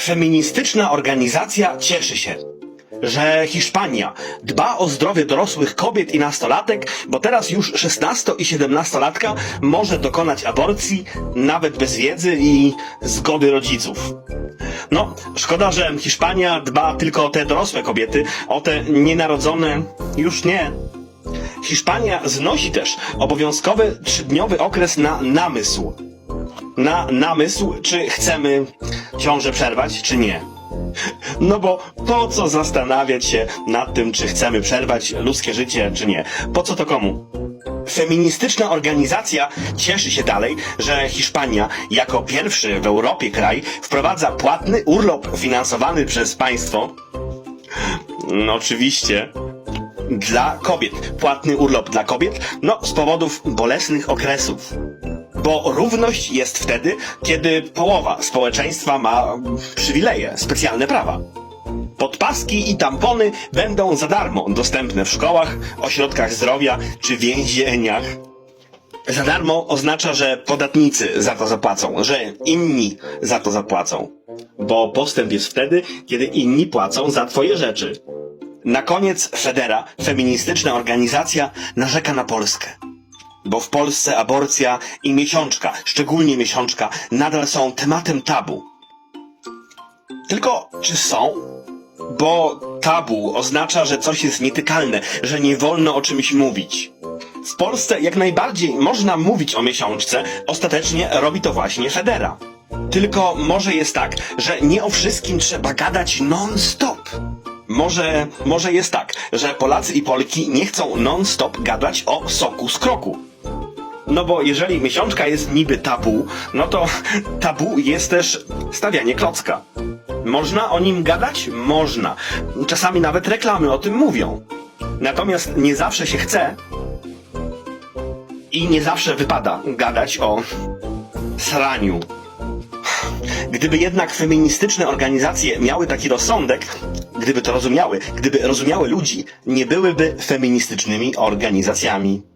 Feministyczna organizacja cieszy się, że Hiszpania dba o zdrowie dorosłych kobiet i nastolatek, bo teraz już 16 i 17-latka może dokonać aborcji nawet bez wiedzy i zgody rodziców. No, szkoda, że Hiszpania dba tylko o te dorosłe kobiety, o te nienarodzone już nie. Hiszpania znosi też obowiązkowy trzydniowy okres na namysł. Na namysł, czy chcemy ciążę przerwać, czy nie. No bo po co zastanawiać się nad tym, czy chcemy przerwać ludzkie życie, czy nie? Po co to komu? Feministyczna organizacja cieszy się dalej, że Hiszpania jako pierwszy w Europie kraj wprowadza płatny urlop finansowany przez państwo. No oczywiście. Dla kobiet. Płatny urlop dla kobiet, no z powodów bolesnych okresów. Bo równość jest wtedy, kiedy połowa społeczeństwa ma przywileje, specjalne prawa. Podpaski i tampony będą za darmo dostępne w szkołach, ośrodkach zdrowia czy więzieniach. Za darmo oznacza, że podatnicy za to zapłacą, że inni za to zapłacą. Bo postęp jest wtedy, kiedy inni płacą za twoje rzeczy. Na koniec Federa, feministyczna organizacja, narzeka na Polskę. Bo w Polsce aborcja i miesiączka, szczególnie miesiączka, nadal są tematem tabu. Tylko czy są? Bo tabu oznacza, że coś jest nietykalne, że nie wolno o czymś mówić. W Polsce jak najbardziej można mówić o miesiączce, ostatecznie robi to właśnie Federa. Tylko może jest tak, że nie o wszystkim trzeba gadać non-stop. Może, może jest tak, że Polacy i Polki nie chcą non-stop gadać o soku z kroku. No bo jeżeli miesiączka jest niby tabu, no to tabu jest też stawianie klocka. Można o nim gadać? Można. Czasami nawet reklamy o tym mówią. Natomiast nie zawsze się chce i nie zawsze wypada gadać o sraniu. Gdyby jednak feministyczne organizacje miały taki rozsądek, gdyby to rozumiały, gdyby rozumiały ludzi, nie byłyby feministycznymi organizacjami.